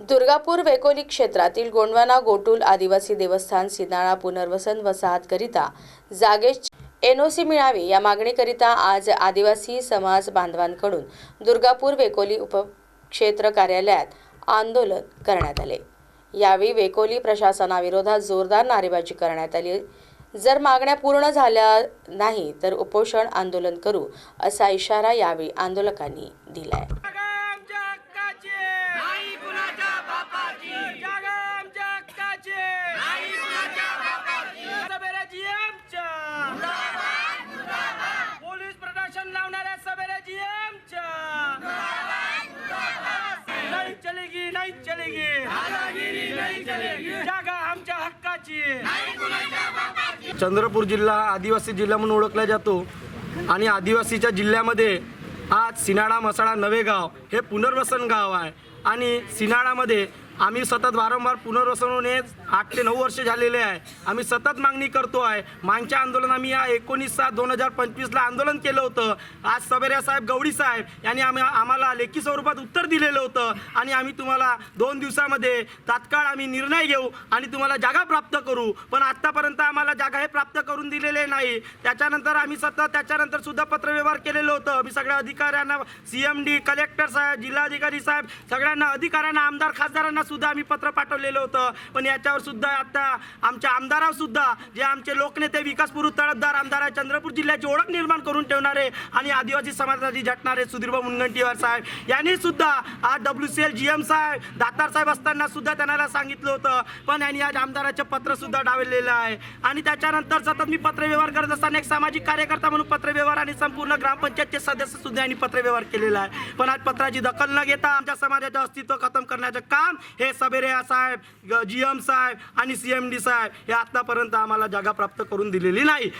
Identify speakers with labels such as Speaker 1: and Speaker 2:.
Speaker 1: दुर्गापूर वेकोली क्षेत्रातील गोंडवाना गोटूल आदिवासी देवस्थान सिनाळा पुनर्वसन वसाहतकरिता जागेची एनओसी मिळावी या मागणीकरिता आज आदिवासी समाज बांधवांकडून दुर्गापूर वेकोली उपक्षेत्र कार्यालयात आंदोलन करण्यात आले. यावेळी वेकोली प्रशासनाविरोधात जोरदार नारेबाजी करण्यात आली. जर मागण्या पूर्ण झाल्या नाही तर उपोषण आंदोलन करू असा इशारा यावेळी आंदोलकांनी दिलाय
Speaker 2: जागा आमच्या हक्काची नाही कुणाच्या बापाची जागा आमच्या हक्काची नाही कुणाच्या बापाची सबेराजी आमच्या पोलीस प्रशासन लावणाऱ्या सबेराजी आमच्या नाही चलेगी नाही चलेगी. नाही चलेगी. जागा आमच्या हक्काची.
Speaker 3: चंद्रपूर जिल्हा हा आदिवासी जिल्हा म्हणून ओळखला जातो. आणि आदिवासीच्या जिल्ह्यामध्ये आज सिनाळा मसाळा नवे गाव हे पुनर्वसन गाव आहे. आणि सिनाळामध्ये आम्ही सतत वारंवार पुनर्वसन होऊन आठ ते नऊ वर्ष झालेले आहे. आम्ही सतत मागणी करतो आहे. मागच्या आंदोलन आम्ही या एकोणीस सात दोन हजार पंचवीसला आंदोलन केलं होतं. आज सबेऱ्या साहेब गवडी साहेब यांनी आम्ही आम्हाला लेखी स्वरूपात उत्तर दिलेलं होतं. आणि आम्ही तुम्हाला दोन दिवसामध्ये तात्काळ आम्ही निर्णय घेऊ आणि तुम्हाला जागा प्राप्त करू. पण आत्तापर्यंत आम्हाला जागा हे प्राप्त करून दिलेले नाही. त्याच्यानंतर आम्ही सतत त्याच्यानंतर सुद्धा पत्रव्यवहार केलेलं होतं. मी सगळ्या अधिकाऱ्यांना सी एम डी कलेक्टर साहेब जिल्हाधिकारी साहेब सगळ्यांना अधिकाऱ्यांना आमदार खासदारांना सुद्धा आम्ही पत्र पाठवलेलं होतं. पण याच्यावर सुद्धा आता आमच्या आमदारावर सुद्धा जे आमचे लोकनेते विकास तळतदार आमदार आहे चंद्रपूर जिल्ह्याची ओळख निर्माण करून ठेवणारे आणि आदिवासी समाजाची झटणारे सुधीरभाऊ मुनगंटीवार साहेब. यांनी सुद्धा आज W C L G M साहेब दातार साहेब असताना सुद्धा त्यांना सांगितलं होतं. पण यांनी आज आमदाराचे पत्र सुद्धा डावलेलं आहे. आणि त्याच्यानंतर सतत मी पत्रव्यवहार करत असताना एक सामाजिक कार्यकर्ता म्हणून पत्रव्यवहार आणि संपूर्ण ग्रामपंचायतचे सदस्य सुद्धा यांनी पत्रव्यवहार केलेला आहे. पण आज पत्राची दखल न घेता आमच्या समाजाचं अस्तित्व खतम करण्याचं काम हे सबेरिया साहेब जी एम साहेब आणि सी एम डी साहेब हे आत्तापर्यंत आम्हाला जागा प्राप्त करून दिलेली नाही.